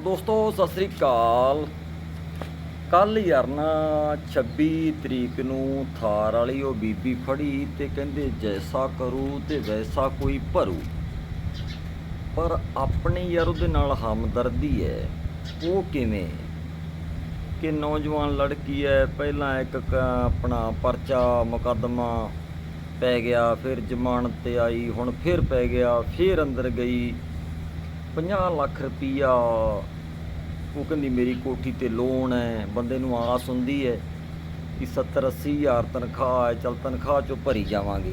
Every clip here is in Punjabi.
ਦੋਸਤੋ, ਸਤਿ ਸ੍ਰੀ ਅਕਾਲ। ਕੱਲ ਯਾਰ ਨਾ 26 ਤਰੀਕ ਨੂੰ ਥਾਰ ਵਾਲੀ ਉਹ ਬੀਬੀ ਫੜੀ ਤੇ ਕਹਿੰਦੇ ਜੈਸਾ ਕਰੂ ਤੇ ਵੈਸਾ ਕੋਈ ਭਰੂ। ਪਰ ਆਪਣੀ ਯਾਰ ਉਹਦੇ ਨਾਲ ਹਮਦਰਦੀ ਹੈ। ਉਹ ਕਿਵੇਂ? ਕਿ ਨੌਜਵਾਨ ਲੜਕੀ ਹੈ, ਪਹਿਲਾਂ ਇੱਕ ਆਪਣਾ ਪਰਚਾ, ਮੁਕੱਦਮਾ ਪੈ ਗਿਆ, ਫਿਰ ਜ਼ਮਾਨਤ ਤੇ ਆਈ, ਹੁਣ ਫਿਰ ਪੈ ਗਿਆ, ਫਿਰ ਅੰਦਰ ਗਈ। 50 ਲੱਖ ਰੁਪਈਆ। ਉਹ ਕਹਿੰਦੀ, ਮੇਰੀ ਕੋਠੀ ਤੇ ਲੋਨ ਹੈ, ਬੰਦੇ ਨੂੰ ਆਸ ਹੁੰਦੀ ਹੈ ਕਿ 70 80 ਹਜ਼ਾਰ ਤਨਖਾਹ ਹੈ, ਚਲ ਤਨਖਾਹ ਚੋਂ ਭਰੀ ਜਾਵਾਂਗੇ।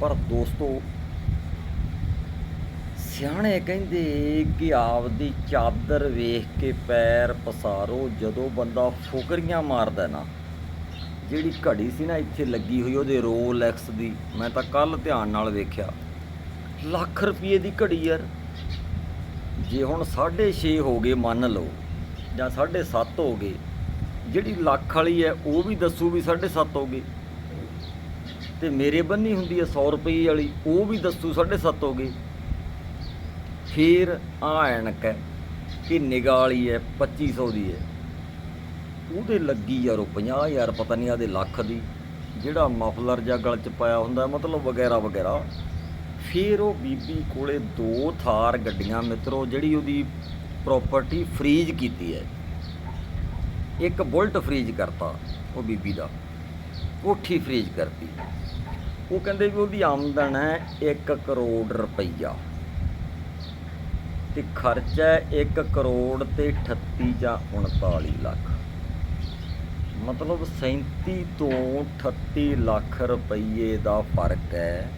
ਪਰ ਦੋਸਤੋ, ਸਿਆਣੇ ਕਹਿੰਦੇ ਕਿ ਆਪਦੀ ਚਾਦਰ ਵੇਖ ਕੇ ਪੈਰ ਪਸਾਰੋ, ਜਦੋਂ ਬੰਦਾ ਫੁਕਰੀਆਂ ਮਾਰਦਾ ਨਾ, ਜਿਹੜੀ ਘੜੀ ਸੀ ਨਾ, ਇੱਥੇ ਲੱਗੀ ਹੋਈ, ਉਹਦੇ ਰੋਲੈਕਸ ਦੀ, ਮੈਂ ਤਾਂ ਕੱਲ ਧਿਆਨ ਨਾਲ ਵੇਖਿਆ। ਲੱਖ ਰੁਪਏ ਦੀ ਘੜੀ ਯਾਰ। ਜੇ ਹੁਣ 6.5 ਹੋ ਗਏ ਮੰਨ ਲਓ, ਜਾਂ 7.5 ਹੋ ਗਏ, ਜਿਹੜੀ ਲੱਖ ਵਾਲੀ ਹੈ ਉਹ ਵੀ ਦੱਸੂ ਵੀ 7.5 ਹੋ ਗਏ। ਤੇ ਮੇਰੇ ਬੰਨੀ ਹੁੰਦੀ ਹੈ 100 ਰੁਪਏ ਵਾਲੀ, ਉਹ ਵੀ ਦੱਸੂ 7.5 ਹੋ ਗਏ। ਫਿਰ ਆ ਐਨਕ ਹੈ ਕਿ ਨਿਗਾਹ ਵਾਲੀ ਹੈ 2500 ਦੀ ਹੈ। ਉਹਦੇ ਲੱਗੀ ਯਾਰ ਉਹ 50000 ਪਤਾ ਨਹੀਂ ਆਦੇ ਲੱਖ ਦੀ, ਜਿਹੜਾ ਮਫਲਰ ਜਾਂ ਗਲ ਚ ਪਾਇਆ ਹੁੰਦਾ, ਮਤਲਬ ਵਗੈਰਾ ਵਗੈਰਾ ਫਿਰ ਉਹ ਬੀਬੀ ਕੋਲੇ ਦੋ ਥਾਰ ਗੱਡੀਆਂ ਮਿੱਤਰੋ, ਜਿਹੜੀ ਉਹਦੀ ਪ੍ਰਾਪਰਟੀ ਫ੍ਰੀਜ਼ ਕੀਤੀ ਹੈ। ਇੱਕ ਬੁਲਟ ਫ੍ਰੀਜ਼ ਕਰਤਾ ਉਹ ਬੀਬੀ ਦਾ, ਕੋਠੀ ਫ੍ਰੀਜ਼ ਕਰਤੀ। ਉਹ ਕਹਿੰਦੇ ਵੀ ਉਹਦੀ ਆਮਦਨ ਹੈ 1 ਕਰੋੜ ਰੁਪਈਆ। ਤੇ ਖਰਚ ਹੈ 1 ਕਰੋੜ ਤੇ 38 ਜਾਂ 39 ਲੱਖ। ਮਤਲਬ 37 ਤੋਂ 38 ਲੱਖ ਰੁਪਈਏ ਦਾ ਫ਼ਰਕ ਹੈ।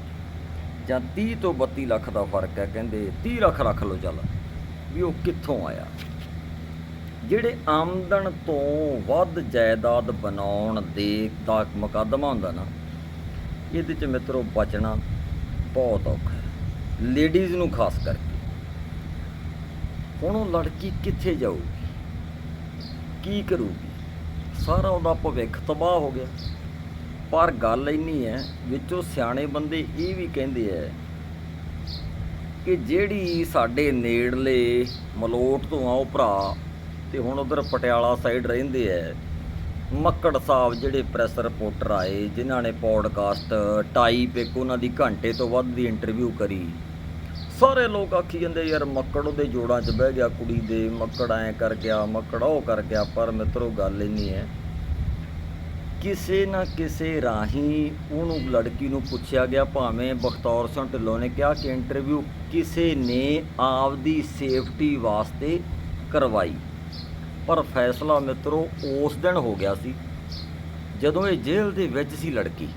ਜਾਂ 30 ਤੋਂ 32 ਲੱਖ ਦਾ ਫ਼ਰਕ ਹੈ, ਕਹਿੰਦੇ 30 ਲੱਖ ਰੱਖ ਲਓ ਚੱਲ, ਵੀ ਉਹ ਕਿੱਥੋਂ ਆਇਆ? ਜਿਹੜੇ ਆਮਦਨ ਤੋਂ ਵੱਧ ਜਾਇਦਾਦ ਬਣਾਉਣ ਦੇ ਦਾ ਮੁਕੱਦਮਾ ਹੁੰਦਾ ਨਾ, ਇਹਦੇ ਚ ਮਿੱਤਰੋ ਬਚਣਾ ਬਹੁਤ ਔਖਾ ਹੈ ਲੇਡੀਜ਼ ਨੂੰ ਖਾਸ ਕਰਕੇ। ਹੁਣ ਉਹ ਲੜਕੀ ਕਿੱਥੇ ਜਾਊਗੀ? ਕੀ ਕਰੂਗੀ? ਸਾਰਾ ਉਹਦਾ ਭਵਿੱਖ ਤਬਾਹ ਹੋ ਗਿਆ। ਪਰ ਗੱਲ ਇੰਨੀ ਹੈ, ਵਿੱਚੋਂ ਸਿਆਣੇ ਬੰਦੇ ਇਹ ਵੀ ਕਹਿੰਦੇ ਐ ਕਿ ਜਿਹੜੀ ਸਾਡੇ ਨੇੜਲੇ ਮਲੋਟ ਤੋਂ ਆ ਉਹ ਭਰਾ ਤੇ ਹੁਣ ਉਧਰ ਪਟਿਆਲਾ ਸਾਈਡ ਰਹਿੰਦੇ ਐ ਮੱਕੜ ਸਾਹਿਬ ਜਿਹੜੇ ਪ੍ਰੈਸ ਰਿਪੋਰਟਰ ਆਏ, ਜਿਨ੍ਹਾਂ ਨੇ ਪੋਡਕਾਸਟ ਟਾਈਪ ਇੱਕ ਉਹਨਾਂ ਦੀ ਘੰਟੇ ਤੋਂ ਵੱਧ ਦੀ ਇੰਟਰਵਿਊ ਕਰੀ। ਸਾਰੇ ਲੋਕ ਆਖੀ ਜਾਂਦੇ, ਯਾਰ ਮੱਕੜ ਉਹਦੇ ਜੋੜਾਂ 'ਚ ਬਹਿ ਗਿਆ ਕੁੜੀ ਦੇ, ਮੱਕੜ ਐ ਕਰ ਗਿਆ, ਮੱਕੜ ਉਹ ਕਰ ਗਿਆ। ਪਰ ਮਿੱਤਰੋ, ਗੱਲ ਇੰਨੀ ਹੈ ਕਿਸੇ ਨਾ ਕਿਸੇ ਰਾਹੀਂ ਉਹਨੂੰ ਲੜਕੀ ਨੂੰ ਪੁੱਛਿਆ ਗਿਆ, ਭਾਵੇਂ ਬਖਤੌਰ ਸਿੰਘ ਢਿੱਲੋਂ ਨੇ ਕਿਹਾ ਕਿ ਇੰਟਰਵਿਊ ਕਿਸੇ ਨੇ ਆਪਦੀ ਸੇਫਟੀ ਵਾਸਤੇ ਕਰਵਾਈ। ਪਰ ਫੈਸਲਾ ਮਿੱਤਰੋ, ਉਸ ਦਿਨ ਹੋ ਗਿਆ ਸੀ, ਜਦੋਂ ਇਹ ਜੇਲ੍ਹ ਦੇ ਵਿੱਚ ਸੀ ਲੜਕੀ।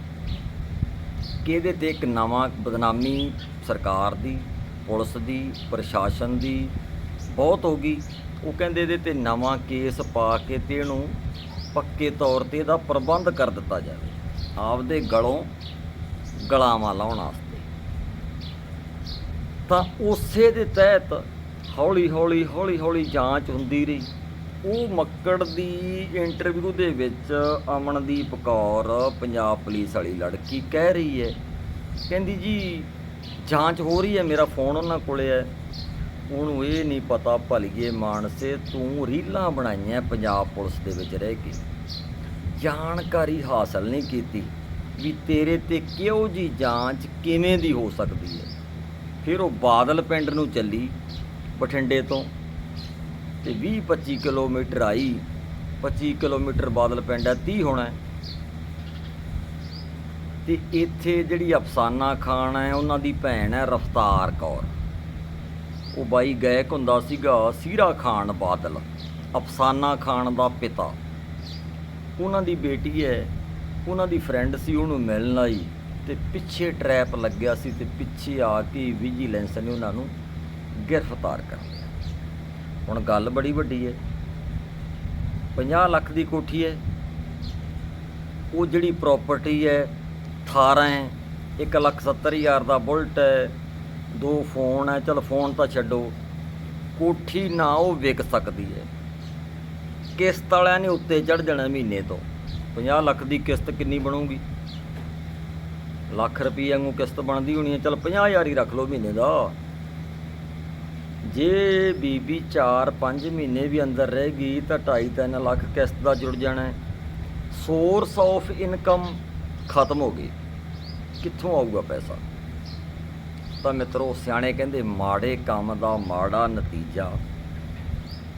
ਕਿ ਇਹਦੇ ਤੇ ਇੱਕ ਨਵਾਂ ਬਦਨਾਮੀ ਸਰਕਾਰ ਦੀ, ਪੁਲਿਸ ਦੀ, ਪ੍ਰਸ਼ਾਸਨ ਦੀ ਬਹੁਤ ਹੋ ਗਈ। ਉਹ ਕਹਿੰਦੇ ਇਹਦੇ ਤੇ ਨਵਾਂ ਕੇਸ ਪਾ ਕੇ ਤੇ ਇਹਨੂੰ ਪੱਕੇ ਤੌਰ ਤੇ ਇਹਦਾ ਪ੍ਰਬੰਧ ਕਰ ਦਿੱਤਾ ਜਾਵੇ। ਆਪਦੇ ਗਲੋਂ ਗਲਾਵਾਂ ਲਾਉਣ ਵਾਸਤੇ। ਤਾਂ ਉਸੇ ਦੇ ਤਹਿਤ ਹੌਲੀ ਹੌਲੀ ਹੌਲੀ ਹੌਲੀ ਜਾਂਚ ਹੁੰਦੀ ਰਹੀ। ਉਹ ਮੱਕੜ ਦੀ ਇੰਟਰਵਿਊ ਦੇ ਵਿੱਚ ਅਮਨਦੀਪ ਕੌਰ, ਪੰਜਾਬ ਪੁਲਿਸ ਵਾਲੀ ਲੜਕੀ ਕਹਿ ਰਹੀ ਹੈ, ਕਹਿੰਦੀ ਜੀ, ਜਾਂਚ ਹੋ ਰਹੀ ਹੈ, ਮੇਰਾ ਫੋਨ ਉਹਨਾਂ ਕੋਲੇ ਹੈ। ਉਹਨੂੰ ਇਹ ਨਹੀਂ ਪਤਾ ਭਲੀਏ ਮਾਨਸੇ, ਤੂੰ ਰੀਲਾਂ ਬਣਾਈਆਂ ਪੰਜਾਬ ਪੁਲਿਸ ਦੇ ਵਿੱਚ ਰਹਿ ਕੇ। ਜਾਣਕਾਰੀ ਹਾਸਲ ਨਹੀਂ ਕੀਤੀ ਵੀ ਤੇਰੇ ਤੇ ਕਿਉਂ ਜੀ ਜਾਂਚ ਕਿਵੇਂ ਦੀ ਹੋ ਸਕਦੀ ਹੈ। ਫਿਰ ਉਹ ਬਾਦਲ ਪਿੰਡ ਨੂੰ ਚੱਲੀ ਬਠਿੰਡੇ ਤੋਂ ਤੇ 20 25 ਕਿਲੋਮੀਟਰ ਆਈ। 25 ਕਿਲੋਮੀਟਰ ਬਾਦਲ ਪਿੰਡ ਹੈ 30 ਹੋਣਾ ਹੈ। ਤੇ ਇੱਥੇ ਜਿਹੜੀ ਅਫਸਾਨਾ ਖਾਨ ਹੈ, ਉਹਨਾਂ ਦੀ ਭੈਣ ਹੈ ਰਫਤਾਰ ਕੌਰ। ਉਹ ਬਾਈ ਗਾਇਕ ਹੁੰਦਾ ਸੀਗਾ ਸੀਰਾ ਖਾਨ ਬਾਦਲ, ਅਫਸਾਨਾ ਖਾਨ ਦਾ ਪਿਤਾ। ਉਹਨਾਂ ਦੀ ਬੇਟੀ ਹੈ, ਉਹਨਾਂ ਦੀ ਫਰੈਂਡ ਸੀ, ਉਹਨੂੰ ਮਿਲਣ ਆਈ ਤੇ ਪਿੱਛੇ ਟਰੈਪ ਲੱਗਿਆ ਸੀ ਤੇ ਪਿੱਛੇ ਆ ਕੇ ਵਿਜੀਲੈਂਸ ਨੇ ਉਹਨਾਂ ਨੂੰ ਗ੍ਰਿਫਤਾਰ ਕਰ ਲਿਆ। ਹੁਣ ਗੱਲ ਬੜੀ ਵੱਡੀ ਹੈ। 50 ਲੱਖ ਦੀ ਕੋਠੀ ਹੈ। ਉਹ ਜਿਹੜੀ ਪ੍ਰਾਪਰਟੀ ਹੈ 18 ਹੈ 1 ਲੱਖ 70 ਹਜ਼ਾਰ ਦਾ ਬੁਲਟ ਹੈ ਦੋ ਫੋਨ ਹੈ, ਚਲ ਫੋਨ ਤਾਂ ਛੱਡੋ। ਕੋਠੀ ਨਾ ਉਹ ਵਿਕ ਸਕਦੀ ਹੈ ਕਿਸ਼ਤ ਵਾਲਿਆਂ ਨੇ ਉੱਤੇ ਚੜ ਜਾਣਾ ਮਹੀਨੇ ਤੋਂ। 50 ਲੱਖ ਦੀ ਕਿਸ਼ਤ ਕਿੰਨੀ ਬਣੂਗੀ? ਲੱਖ ਰੁਪਏ ਵਾਂਗੂ ਕਿਸ਼ਤ ਬਣਦੀ ਹੋਣੀ ਹੈ ਚਲ 50000 ਹੀ ਰੱਖ ਲਓ ਮਹੀਨੇ ਦਾ। ਜੇ ਬੀਬੀ 4-5 ਮਹੀਨੇ ਵੀ ਅੰਦਰ ਰਹੇਗੀ ਤਾਂ 2.5-3 ਲੱਖ ਕਿਸ਼ਤ ਦਾ ਜੁੜ ਜਾਣਾ ਸੋਰਸ ਆਫ ਇਨਕਮ ਖਤਮ ਹੋ ਗਈ। ਕਿੱਥੋਂ ਆਊਗਾ ਪੈਸਾ? ਤਾਂ ਮਿੱਤਰੋ, ਸਿਆਣੇ ਕਹਿੰਦੇ ਮਾੜੇ ਕੰਮ ਦਾ ਮਾੜਾ ਨਤੀਜਾ।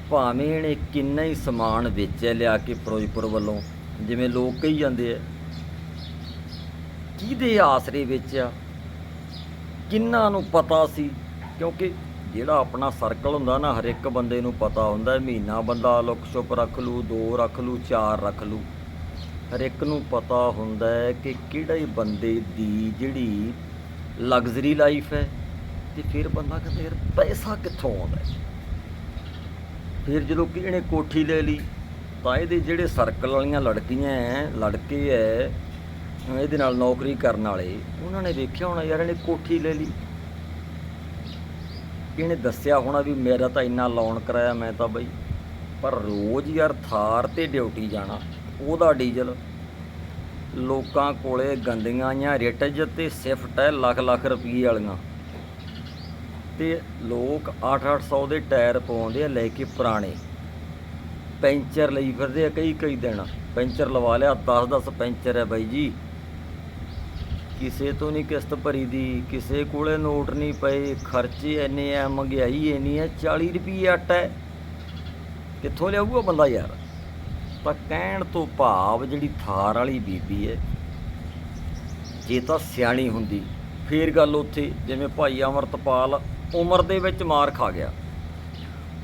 ਭਾਵੇਂ ਇਹਨੇ ਕਿੰਨਾ ਹੀ ਸਮਾਨ ਵੇਚਿਆ ਲਿਆ ਕੇ ਫਿਰੋਜ਼ਪੁਰ ਵੱਲੋਂ, ਜਿਵੇਂ ਲੋਕ ਕਹੀ ਜਾਂਦੇ ਆ, ਕਿਹਦੇ ਆਸਰੇ ਵੇਚਿਆ? ਕਿੰਨਾ ਨੂੰ ਪਤਾ ਸੀ? ਕਿਉਂਕਿ ਜਿਹੜਾ ਆਪਣਾ ਸਰਕਲ ਹੁੰਦਾ ਨਾ, ਹਰ ਇੱਕ ਬੰਦੇ ਨੂੰ ਪਤਾ ਹੁੰਦਾ, ਮਹੀਨਾ ਬੰਦਾ ਲੁੱਕ ਛੁਪ ਰੱਖ ਲੂ, ਦੋ ਰੱਖ ਲੂ, ਚਾਰ ਰੱਖ ਲੂ। ਹਰ ਇੱਕ ਨੂੰ ਪਤਾ ਹੁੰਦਾ ਕਿ ਕਿਹੜੇ ਬੰਦੇ ਦੀ ਜਿਹੜੀ ਲਗਜ਼ਰੀ ਲਾਈਫ ਹੈ ਤੇ ਫਿਰ ਬੰਦਾ ਕਹਿੰਦਾ ਯਾਰ ਪੈਸਾ ਕਿੱਥੋਂ ਆਉਂਦਾ ਫਿਰ ਜਦੋਂ ਕਿ ਇਹਨੇ ਕੋਠੀ ਲੈ ਲਈ, ਤਾਂ ਇਹਦੇ ਜਿਹੜੇ ਸਰਕਲ ਵਾਲੀਆਂ ਲੜਕੀਆਂ ਐ, ਲੜਕੇ ਐ, ਇਹਦੇ ਨਾਲ ਨੌਕਰੀ ਕਰਨ ਵਾਲੇ, ਉਹਨਾਂ ਨੇ ਵੇਖਿਆ ਹੋਣਾ ਯਾਰ ਇਹਨੇ ਕੋਠੀ ਲੈ ਲਈ। ਇਹਨੇ ਦੱਸਿਆ ਹੋਣਾ ਵੀ ਮੇਰਾ ਤਾਂ ਇੰਨਾ ਲੋਨ ਕਰਾਇਆ ਮੈਂ ਤਾਂ ਬਈ, ਪਰ ਰੋਜ਼ ਯਾਰ ਥਾਰ ਤੇ ਡਿਊਟੀ ਜਾਣਾ, ਉਹਦਾ ਡੀਜ਼ਲ ਲੋਕਾਂ ਕੋਲੇ ਗੰਦੀਆਂ ਜਾਂ ਰਿਟਜ ਤੇ ਸਿਫਟ ਹੈ ਲੱਖ ਲੱਖ ਰੁਪਏ ਵਾਲੀਆਂ। ਤੇ ਲੋਕ 8-800 ਦੇ ਟਾਇਰ ਪਾਉਂਦੇ ਆ ਲੈ ਕੇ ਪੁਰਾਣੇ। ਪੈਂਚਰ ਲਈ ਫਿਰਦੇ ਆ ਕਈ ਕਈ ਦਿਨ। ਪੈਂਚਰ ਲਵਾ ਲਿਆ 10-10 ਪੈਂਚਰ ਹੈ ਬਾਈ ਜੀ। ਕਿਸੇ ਤੋਂ ਨਹੀਂ ਕਿਸ਼ਤ ਭਰੀ ਦੀ, ਕਿਸੇ ਕੋਲੇ ਨੋਟ ਨਹੀਂ ਪਏ, ਖਰਚੇ ਇੰਨੇ ਆ, ਮਹਿੰਗਾਈ ਇੰਨੀ ਹੈ 40 ਰੁਪਏ ਆਟਾ ਹੈ। ਕਿੱਥੋਂ ਲਿਆਊਗਾ ਬੰਦਾ ਯਾਰ? ਤਾਂ ਕਹਿਣ ਤੋਂ ਭਾਵ ਜਿਹੜੀ ਥਾਰ ਵਾਲੀ ਬੀਬੀ ਹੈ ਜੇ ਤਾਂ ਸਿਆਣੀ ਹੁੰਦੀ, ਫੇਰ ਗੱਲ ਉੱਥੇ ਜਿਵੇਂ ਭਾਈ ਅਮਰਤਪਾਲ ਉਮਰ ਦੇ ਵਿੱਚ ਮਾਰ ਖਾ ਗਿਆ।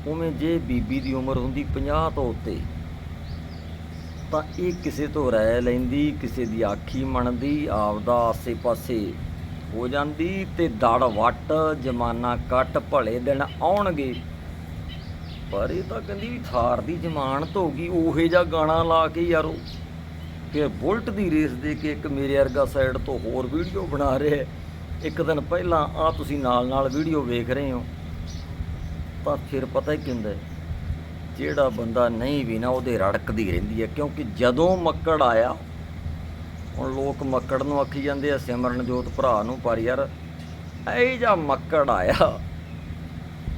ਉਵੇਂ ਜੇ ਬੀਬੀ ਦੀ ਉਮਰ ਹੁੰਦੀ 50 ਤੋਂ ਉੱਤੇ, ਤਾਂ ਇਹ ਕਿਸੇ ਤੋਂ ਰਾਇ ਲੈਂਦੀ, ਕਿਸੇ ਦੀ ਆਖੀ ਮੰਨਦੀ, ਆਪਦਾ ਆਸੇ-ਪਾਸੇ ਹੋ ਜਾਂਦੀ ਤੇ ਦੜ ਵੱਟ, ਜਮਾਨਾ ਕੱਟ ਭਲੇ ਦਿਨ ਆਉਣਗੇ। ਪਰ ਇਹ ਤਾਂ ਕਹਿੰਦੀ ਵੀ ਥਾਰ ਦੀ ਜ਼ਮਾਨਤ ਹੋ ਗਈ, ਉਹੇ ਜਿਹਾ ਗਾਣਾ ਲਾ ਕੇ ਯਾਰੋ। ਫਿਰ ਬੁਲਟ ਦੀ ਰੇਸ ਦੇ ਕੇ ਇੱਕ ਮੇਰੇ ਵਰਗਾ ਸਾਈਡ ਤੋਂ ਹੋਰ ਵੀਡੀਓ ਬਣਾ ਰਿਹਾ ਇੱਕ ਦਿਨ ਪਹਿਲਾਂ ਆ ਤੁਸੀਂ ਨਾਲ ਨਾਲ ਵੀਡੀਓ ਵੇਖ ਰਹੇ ਹੋ। ਤਾਂ ਫਿਰ ਪਤਾ ਹੀ ਕੀ ਜਿਹੜਾ ਬੰਦਾ ਨਹੀਂ ਵੀ ਨਾ ਉਹਦੇ ਰੜਕਦੀ ਰਹਿੰਦੀ ਹੈ। ਕਿਉਂਕਿ ਜਦੋਂ ਮੱਕੜ ਆਇਆ, ਹੁਣ ਲੋਕ ਮੱਕੜ ਨੂੰ ਆਖੀ ਜਾਂਦੇ ਆ, ਸਿਮਰਨਜੋਤ ਭਰਾ ਨੂੰ ਪਰ ਯਾਰ, ਇਹ ਜਾਂ ਮੱਕੜ ਆਇਆ।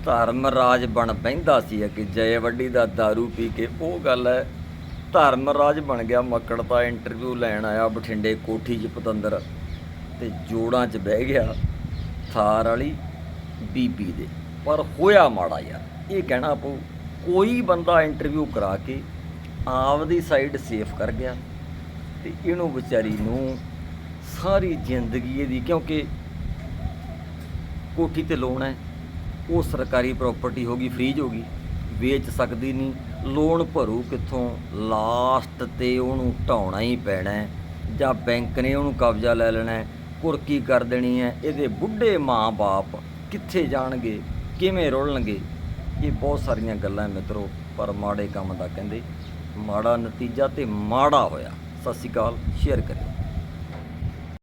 ਧਰਮ ਰਾਜ ਬਣ ਬਹਿੰਦਾ ਸੀ ਕਿ ਜੈ ਵੱਡੀ ਦਾ दारू ਪੀ ਕੇ। ਉਹ ਗੱਲ ਹੈ, ਧਰਮ ਰਾਜ ਬਣ ਗਿਆ। ਮੱਕੜ ਦਾ ਇੰਟਰਵਿਊ ਲੈਣ ਆਇਆ ਬਠਿੰਡੇ ਕੋਠੀ 'ਚ ਪਤੰਦਰ ਤੇ ਜੋੜਾਂ 'ਚ ਬਹਿ ਗਿਆ ਥਾਰ ਵਾਲੀ ਬੀਬੀ ਦੇ। ਪਰ ਹੋਇਆ ਮਾੜਾ ਯਾਰ, ਇਹ ਕਹਿਣਾ ਪਊ, ਕੋਈ ਬੰਦਾ ਇੰਟਰਵਿਊ ਕਰਾ ਕੇ ਆਪਦੀ ਸਾਈਡ ਸੇਫ ਕਰ ਗਿਆ ਤੇ ਇਹਨੂੰ ਵਿਚਾਰੀ ਨੂੰ ਸਾਰੀ ਜ਼ਿੰਦਗੀ ਇਹਦੀ, ਕਿਉਂਕਿ ਕੋਠੀ ਤੇ ਲੋਨ ਹੈ। ਉਹ ਸਰਕਾਰੀ ਪ੍ਰਾਪਰਟੀ ਹੋ ਗਈ, ਫ੍ਰੀਜ ਹੋ ਗਈ, ਵੇਚ ਸਕਦੀ ਨਹੀਂ, ਲੋਨ ਭਰੂ ਕਿੱਥੋਂ? ਲਾਸਟ ਤੇ ਉਹਨੂੰ ਢਾਉਣਾ ਹੀ ਪੈਣਾ ਜਾਂ ਬੈਂਕ ਨੇ ਉਹਨੂੰ ਕਬਜ਼ਾ ਲੈ ਲੈਣਾ ਕੁਰਕੀ ਕਰ ਦੇਣੀ ਹੈ, ਇਹਦੇ ਬੁੱਢੇ ਮਾਂ-ਬਾਪ ਕਿੱਥੇ ਜਾਣਗੇ, ਕਿਵੇਂ ਰੋਲਣਗੇ? ਇਹ ਬਹੁਤ ਸਾਰੀਆਂ ਗੱਲਾਂ ਹੈ ਮਿੱਤਰੋ, ਪਰ ਮਾੜੇ ਕੰਮ ਦਾ ਕਹਿੰਦੇ, ਮਾੜਾ ਨਤੀਜਾ ਤੇ ਮਾੜਾ ਹੋਇਆ। ਸਤਿ ਸ਼੍ਰੀ ਅਕਾਲ ਸ਼ੇਅਰ ਕਰਿਓ।